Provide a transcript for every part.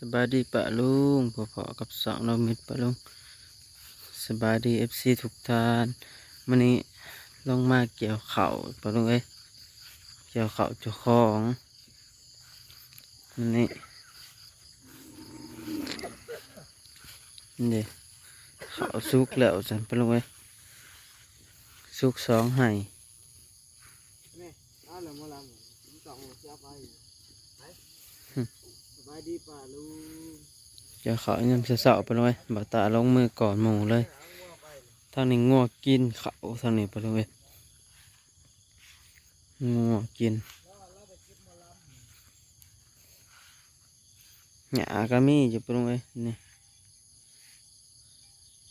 สบายดีปะลุงพอๆกับสองเรามิดปะลุงสบายดีเอฟซีทุกท่านวันนี้ลงมาเกี่ยวเข่าปะลุงเอ้ยเกี่ยวเข่าเจ้าของวันนี้นี่เข่าวสุกแล้วจันปะลุงเอ้ยสุกสองให้นี่เอาเลยมาลำสองเสียไป สบายดีป่าลุงเกี่ยวเขายำเสาะลุงเอ้ยบักตาลงมือก่อนหมูเลยทางนี้งัวกินเขาทางนี้ไปเลยงัวกินหยาก็มีอยู่ไปเลยนี่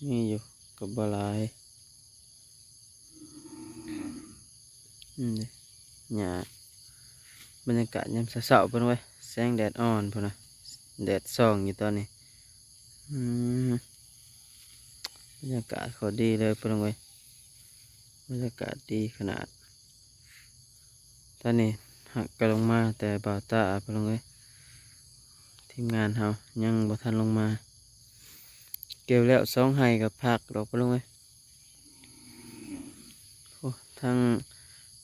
มีอยู่กับบลายนี่หยาบรรยากาศยามเสาๆไปเลย แสงแดดอ่อนพุ่นนะแดดส่องอยู่ตอนนี้บรรยากาศเขาดีเลยเพื่อนเว้ยบรรยากาศดีขนาด ตอนนี้หักกลงมาแต่บ่าวตาเพื่อนเว้ยทีมงานเฮายังบ่ทันลงมา เกี่ยวแล้วสองไห้กับผักดอกเพื่อนเว้ยโอ้ทั้ง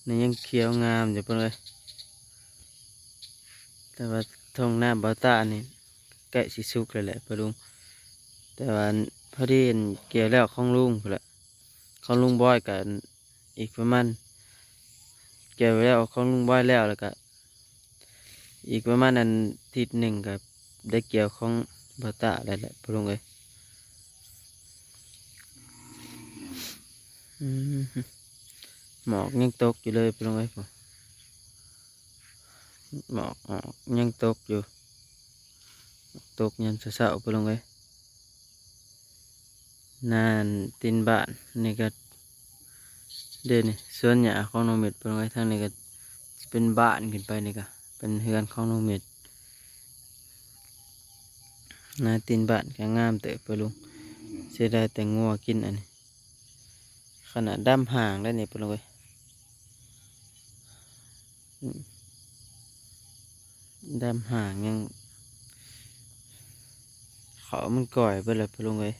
นี่ยังเขียวงามอยู่เพื่อนเว้ย แต่ว่าท้องหน้าบาตานี่ใกล้สิสุกเลยแหละพอลุงแต่ว่าพอดีเห็นเกี่ยวแล้วของลุงพุ่นละของลุงบอยกันอีกประมาณเกี่ยวแล้วของลุงบอยแล้วแล้วก็อีกประมาณนั้นทิศหนึ่งกับได้เกี่ยวของบาตาอะไรแหละพอลุงเลยอืมหมอกยังตกอยู่เลยพอลุงเลยผม หมอกออกยังตกอยู่ ตกยันเสาๆพอลุงเลยนานตินบ้านนี่ก็เด่นส่วนใหญ่ของน้องเม็ดเป็นไว้ทางนี้ก็เป็นบ้านขึ้นไปนี่ก็เป็นเฮือนของน้องเม็ดนาตินบ้านก็งามเตะไปลงเสียดายแต่งัวกินอันนี้ขนาดด้ามห่างได้เนี่ยไปลงเว้ย ด้ามห่างยังเขามันก่อยไปเลยไปลงเว้ย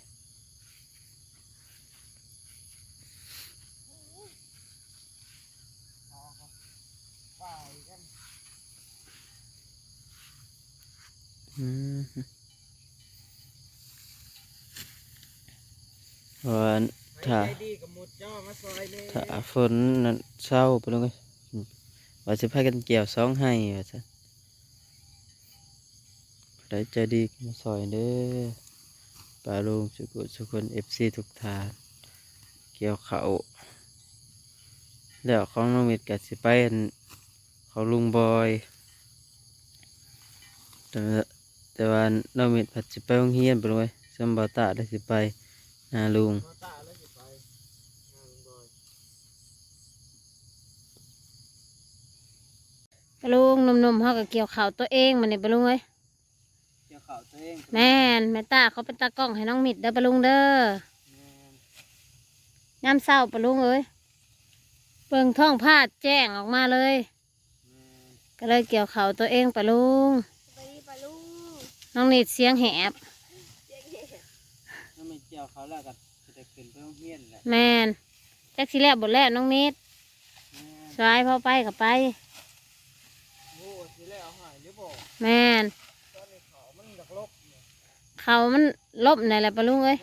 วันถ้าถ้าฝนนั้นเศร้าไปล้วไงว่าจะพากันเกี่ยวสองให้ว่าซะ ได้ใจดีมาซอยเด้อปลาลุงสุกุสุคนเอฟซีทุกทานเกี่ยวเขาแล้วของน้องม็ดกัดสิไปอันเขาลุงบอยแต่ว่าแต่ว่าน้องม็ดผัดสิไปโรงเรียนไปเลยซัมบาตาได้สิไปนาลุงปลุงนมๆเขาก็เกี่ยวข่าวตัวเองมันนี่ปลุงเอ้ย เกี่ยวเขาตัวเองแม่นแม่ตาเขาเป็นตากล้องให้น้องมิดเด้อปะลุงเด้อยามเศร้าปะลุงเอ้ยเปิงท้องพาดแจ้งออกมาเลย ก็เลยเกี่ยวข่าวตัวเองปะลุง ไปดีปะลุงน้องนิดเสียงแหบน้องเม็ดเกี่ยวเขาแล้วก็จะได้ขึ้นไปโรงเรียนแหละแม่นแจ็คทีแรกบทแรกน้องนิดสายพอไปกับไปโอ้สิแล้วหายหรือบ่แม่นตอนนี้เขามันดักลบเนี่ย เขามันลบไหนแหละปะลุงเอ้ย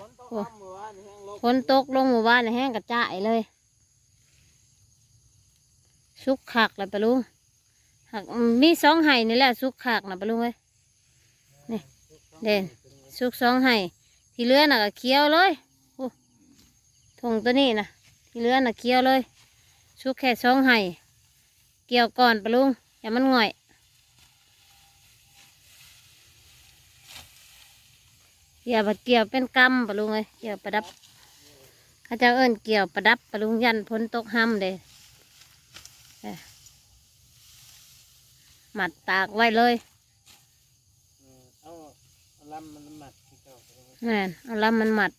ฝนตกลงหมู่บ้านนี่แห้งกระจายเลย สุกขักเลยปะลุงหักมีสองไห่นี่แหละสุกขักนะปะลุงเอ้ยนี่เด่นสุกสองไห่ที่เลือน่ะก็เคี้ยวเลยโอ้ทงตัวนี้นะที่เลือน่ะเคี้ยวเลย สุกแค่สองไห่เกี่ยวก่อนปะลุงอย่ามันง่อย อย่าบัดเกี่ยวเป็นกำปะลุงเอ้ยเกี่ยวประดับเขาเจะเอิ้นเกี่ยวประดับประลุงยันพ้นตกห้ำเด้เอ้ยหมัดตากไว้เลยเออเอาเอาลำมันหมัดที่เก่าไปเลยนั่นเอาลำมันหมัด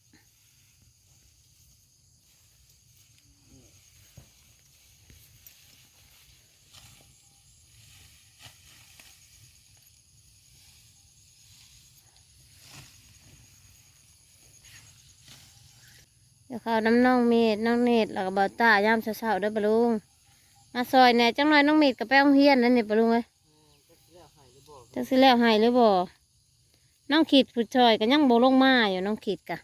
เดี๋ยวเขาน้ำน้องเมดน้องเนตรแล้วก็บ่าวตายามเช้าๆเด้อปะลุงมาซอยแหน่จังหน่อยน้องเมดกับแป้งเฮียนนั่นนี่ปะลุงเอ้ยจักสิแล้วให้หรือบ่จักสิแล้วให้หรือบ่น้องขีดผู้ชอยก็ยังบ่ลงมาอยู่น้องขีดกะ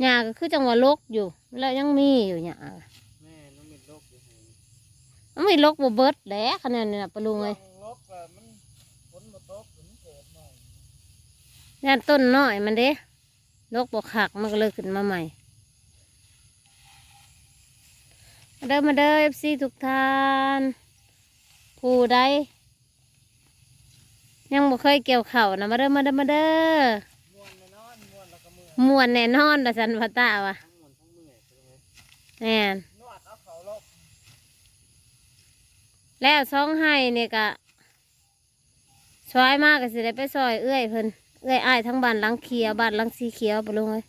หญ้าก็คือจังหวะลกอยู่ แล้วยังมีอยู่หญ้าแม่น้องมิดลกอยู่ให้มันมีลกบ่เบิดแหละขนาดนี้น่ะปะลุงเอ้ยลกอะมันฝนบ่ตกมันเกิดหน่อย งานต้นน้อยมันเด้ลกบ่คักมันก็เลยขึ้นมาใหม่มาเด้อมาเด้อ FC ทุกท่านผู้ใดยังบ่เคยเกี่ยวเข่านะมาเด้อมาเด้อมาเด้อมวนแน่นอนม่วนแล้วก็มือม่วนแน่นนละสันพะตาวะทั้งม่วนทั้งเมื่อยไปเลยแน่นแล้วซองให้เนี่ยก็ซอยมากก็สิได้ไปซอยเอื้อยเพิ่น เอื้อยอ้ายทั้งบ้านหลังเขียวบ้านหลังสีเขียวไปลงเลย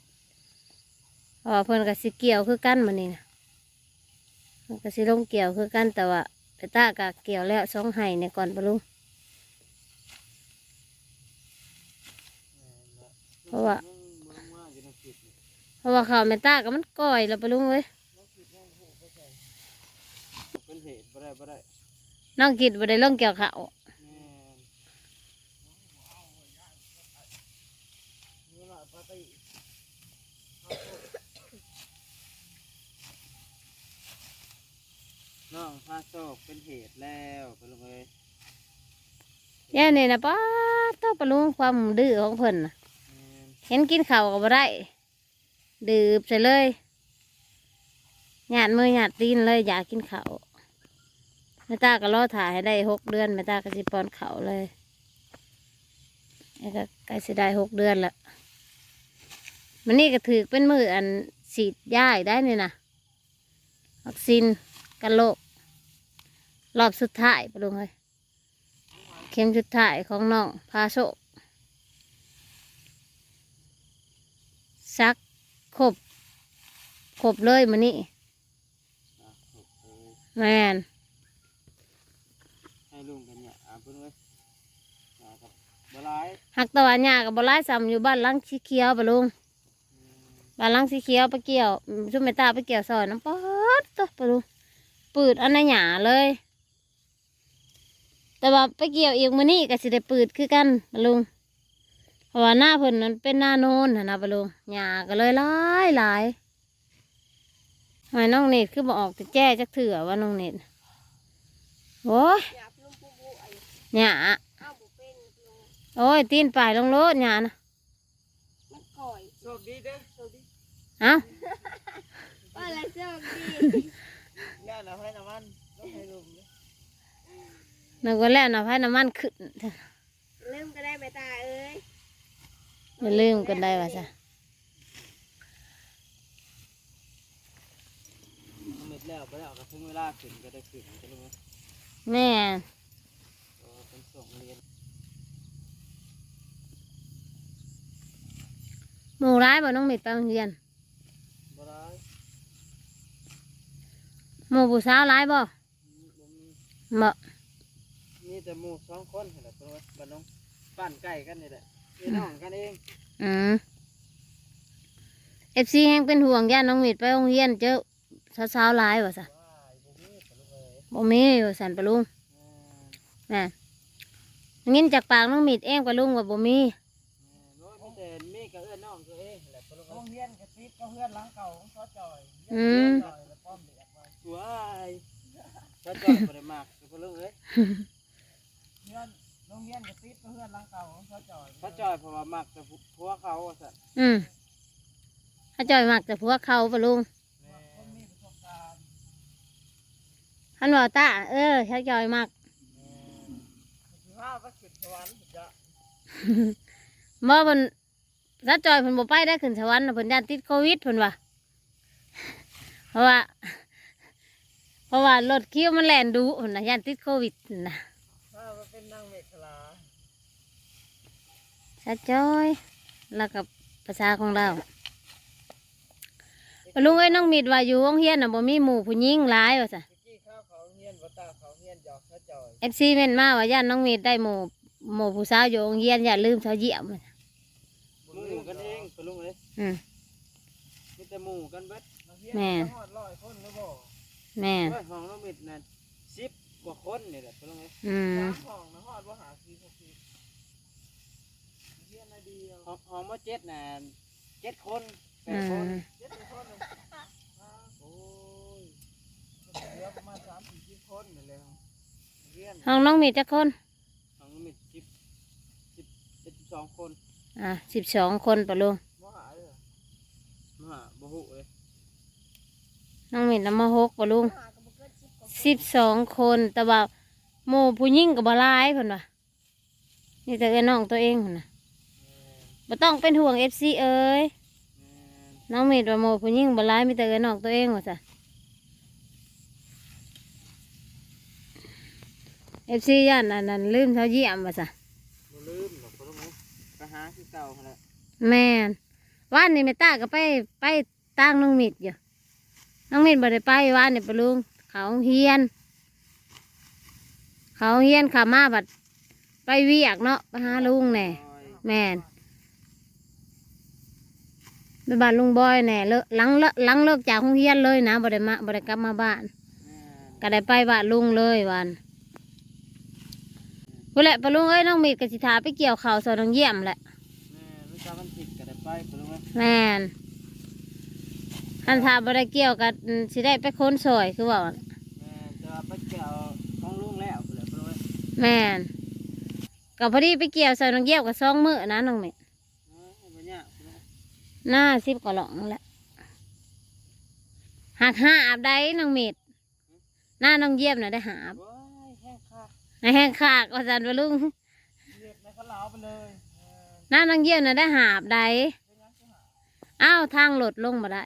เพราะว่าเพิ่นก็สิเกี่ยวคือกันมื้อนี้นะเพิ่นก็สิลงเกี่ยวคือกันแต่ว่าไปตากะเกี่ยวแล้วซองให้เนี่ยก่อนไปลุงเพราะว่าเมืองว่าอยู่ในจิตนี่เพราะว่าข้าวแม่ตาก็มันก่อยแล้วไปลุงเว้ยเป็นเหตุบ่ได้บ่ได้น้องกิดบ่ได้ลงเกี่ยวข้าว แม่นนี่ล่ะปาร์ตี้ น้องพาโซกเป็นเหตุแล้วไปลงเลยแย่นี่นะป้าต้องไปลุงความดื้อของเพิ่นน่ะแม่นเห็นกินข้าวก็บ่ได้ ดื่มใส่เลยหยาดมือหยาดตีนเลยอยากกินข้าวแม่ตาก็รอถ่ายให้ได้หกเดือนแม่ตาก็สิป้อนข้าวเลยนี่ก็ใกล้สิได้หกเดือนละมันนี่ก็ถือเป็นมืออันฉีดยาอีกได้นี่นะวัคซีนกันโรค รอบสุดท้ายปะลุงเลยเข็มสุดท้ายของน้องพาโชคซักครบครบเลยมันนี่อะโอเคแมนให้ลุงกันเนี่ยอ่าเพิ่นเลยอ่าครับบ่หลายหักตะวันหญ้ากับบหลายซ้ำอยู่บ้านหลังสีเขียวปะลุงอืมบ้านหลังสีเขียวไปเกี่ยวชุมเมตาไปเกี่ยวซอยน้ำป๊อดตัวปะลุงปืดอันนั้นหยาเลย แต่ว่าไปเกี่ยวอีกมื้อนี้ก็สิได้ปืดคือกันปะลุงเพราะว่าหน้าเพิ่นนั้นเป็นหน้าโนนหั่นนะปะลุงหญ้าก็เลยหลายหลายทำไมน้องเนตคือบอกออกแต่แจ้จักเถื่อว่าน้องเนตโอ้ยอยากลุงปูบูไอ้หญ้าอ้าวบุเป็นลุงโอ้ยตีนป่ายลงโลดหยานะมันก่อยโชคดีเด้อโชคดีเอ้าว่าอะไรโชคดีย่าน่ะให้น้ำมันต้องให้ลุงเด้อ นึกว่าแล้วนะพายน้ำมันขึ้นลืมก็ได้ไปตาเอ้ยอย่าลืมกันได้ว่าซะเอาเม็ดแล้วไปแล้วก็ถึงเวลาขึ้นก็ได้ขึ้นไปลงเลยแม่ก็เป็นส่งเรียนหมูร้ายบ่น้องมิดไปโรงเรียนบ่ร้ายหมูผู้สาวร้ายบ่บ่มีบ่มี แต่หมู่สองคนนี่แหละเพิ่นว่าบ้านน้องปั้นใกล้กันนี่แหละพี่น้องกันเองอืมเอฟซีแห่งเป็นห่วงย่านน้องมิดไปโรงเรียนเจอสาวๆร้ายว่าซะว้ายบ่มีไปลงเลยบ่มีว่าสันปะลุงแม่นแม่งินจากปากน้องมิดเองปะลุงว่าบ่มีแม่นโอ้ยมีแต่มีกับเอื้อนน้องตัวเองนั่นแหละไปลงเลยโรงเรียนกับติดกับเพื่อนหลังเก่าของซอจอยอืมจอยแล้วป้อมเด็กไว้ว้ายซอจอยบ่ได้มากไปลงเลยเพื่อนโรงเรียนกับติดกับเพื่อนหลังเก่าของซอจอยซอจอยเพราะว่ามักแต่ผัวเขาว่าซั่นอืมถ้าจอยมักแต่พวกเขาปะลุงแม่คนมีประสบการณ์ท่านบอกตาเออถ้าจอยมักสิว่าก็ขึ้นสวรรค์จะบ่เพิ่นถ้าจอยเพิ่นบ่ไปได้ขึ้นสวรรค์น่ะเพิ่นย่านติดโควิดเพิ่นว่าเพราะว่า เพราะว่ารถคิวมันแล่นดูเพิ่นน่ะย่านติดโควิดนั่นน่ะ ถ้าว่าเป็นนางเมฆลา ถ้าจอยแล้วกับภาษาของเราปะลุงเอ้ยน้องมิดว่าอยู่โรงเรียนน่ะบ่มีหมู่ผู้หญิงหลายว่าซะตะกี้ข้าวเขาเฮียนวัตตาเขาเฮียนหยอกซอจอย FC เม่นมาว่าย่านน้องมิดได้หมู่หมู่ผู้สาวอยู่โรงเรียนอย่าลืมเสาเยี่ยมหมู่กันเองปลุงเลยอืมมีแต่หมู่กันเบิดแม่ฮอดร้อยคนหรือบ่แม่นโอ้ยห้องน้องมิดน่ะสิบกว่าคนนี่แหละปลุงเลยอืมห้องนะฮอดบ่หาสี่หกสิบเรียน อะไรดีห้องห้องบ่เจ็ดน่ะเจ็ดคนแปอืดคนมเจ็ดคนโอ้ยเหลือประมาณสามสี่สิบคนนี่แหละเรียนห้องน้องมีจักคนห้องน้องมิดสิบสิบเจ็ดสิบสองคนอะสิบสองคนปะลุงมหาเลยมหาบ่ฮู้เลยน้องมีน้ำมาหกปะลุงหากับบุกเกิลชิปกับสิบสองคนแต่ว่าหมู่ผู้หญิงกับบหลายเพิ่นว่ะนี่แต่เอ้นน้องตัวเองพุ่นน่ะ บ่ต้องเป็นห่วงเอฟซีเอ้ยแม่นน้องมีดว่าหมู่ผู้หญิงบ่หลายมีแต่เอ้นน้องตัวเองว่าจ้ะเอฟซีย่านอันนั้นลืมเท่าเยี่ยมว่าจ้ะบ่ลืมหรอกปลุงเลยไปหาคือเก่าหั่นแหละแม่นว่านนี่แม่ตาก็ไปไปตั้งน้องมิดอยู่น้องมิดบ่ได้ไปว่านนี่ปะลุงเขาเฮียน เขาเฮียนขามาบัดไปเวียกเนาะไปหาลุงแหน่โอ้ยแม่น ไปบ้านลุงบอยแหน่เลิกหลังเลิกหลังเลิกจากโรงเรียนเลยนะบ่ได้มาบ่ได้กลับมาบ้านแม่นก็ได้ไปบ้านลุงเลยวันพุ่นแหละปะลุงเอ้ยน้องมิดก็สิถาไปเกี่ยวข้าวซอยน้องเยี่ยมแหละแม่นวิชามันผิดก็ได้ไปปลุงเลยแม่นคันถามบ่ได้เกี่ยวกับอืมสิได้ไปค้นซอยคือว่าแม่นจะเอาไปเกี่ยวของลุงแล้วพุ่นแหละปลุงเลยแม่นก็พอดีไปเกี่ยวใส่น้องเยี่ยมกับซองมือนะน้องเมด เออบ่ยากปลุงเลย หน้าสิบกว่าหลองแหล้วหักห้าอาบได้น้องเมดหน้าน้องเยี่ยมน่ะได้หาบโอ้ยแห้งค่ะในแห้งขากว่าจันวะลุงเรียกในเขาเหลาไปเลยเออหน้าน้องเยี่ยมน่ะได้หาบได้อ้าวทางหลดลงมาได้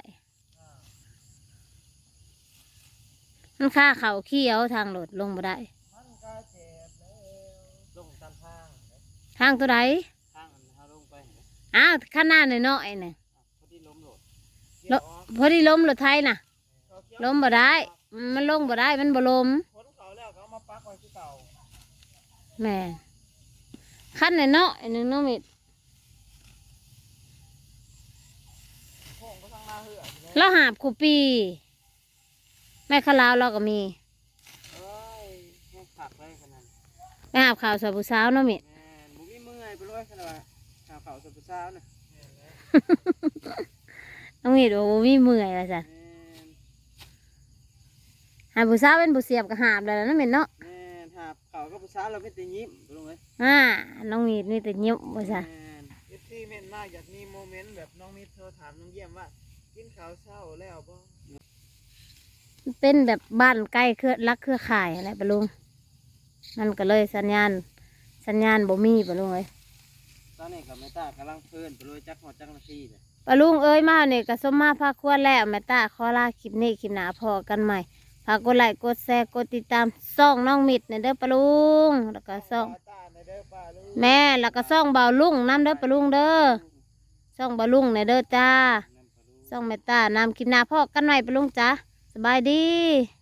มันค่าเขาเขี้ยวทางหลดลงมาได้มันก็เจ็บแล้วลงตามทางเด้อทางตัวใดทางอันเฮาลงไปเด้ออ้าวข้างหน้าหน่อยน้อยๆน่ะ อะพอดีล้มโหลด ลมพอดีล้มรถไทยน่ะเขาเกี่ยวล้มบ่ได้ มันลงบ่ได้ มันบ่ล้มขนเขาแล้วก็เอามาปักไว้ที่เก่าแม่ขั้นในเนาะไอ้หนึ่งเน้องมิดโค้งก็ทางหน้าเหืออยู่เลยเราหาบคูปี แม่ขาวลาวเราก็มีเอ้ยแห้งผักเลยขนาดนั้นไปหาบข่าวสาวผู้สาวเน้องมิดแม่นบุมีเมื่อยไปเลยขนาดว่าข้าวเขาสุดเช้าน่ะ น้องมิดบอกว่ามีเมื่อยว่าจ้ะแม่นหาผู้สาวเป็นผู้เสียบกับหาบแล้วน้องมิดเนาะแม่นหาเขาก็ผู้สาวเราไม่แต่ยิ้มไปลงเลยอ่าน้องมิดนี่แต่เงียบว่าจ้ะแม่นเอฟซีเม่นมากอยากมีโมเมนต์แบบน้องมิตรโทรถามน้องเยี่ยมว่า กินข้าวเช้าแล้วบ่เป็นแบบบ้านใกล้เครือรักเครือข่ายอะไรปะลุงมันก็เลยสัญญาณสัญญาณบ่มีปะลุงเลยตอนนี้กับแม่ตากำลังเพลินไปเลยจักหอดจักนาทีเลย ปลุงเอ้ยมาเนี่ยกะสมมาพาควรแล้วแม่ตาขอลาคลิปนี้คลิปหนาพอกันใหม่ฝากกดไลค์กดแชร์กดติดตามซ่องน้องมิดในเด้อปลุงแล้วก็ซ่อง แม่แล้วก็ซ่องเบาลุงน้ำเด้อปลุงเด้อซ่องเบาลุงในเด้อจ้าซ่องแม่ตาน้ำคลิปหนาพอกันใหม่ปลุงจ้าสบายดี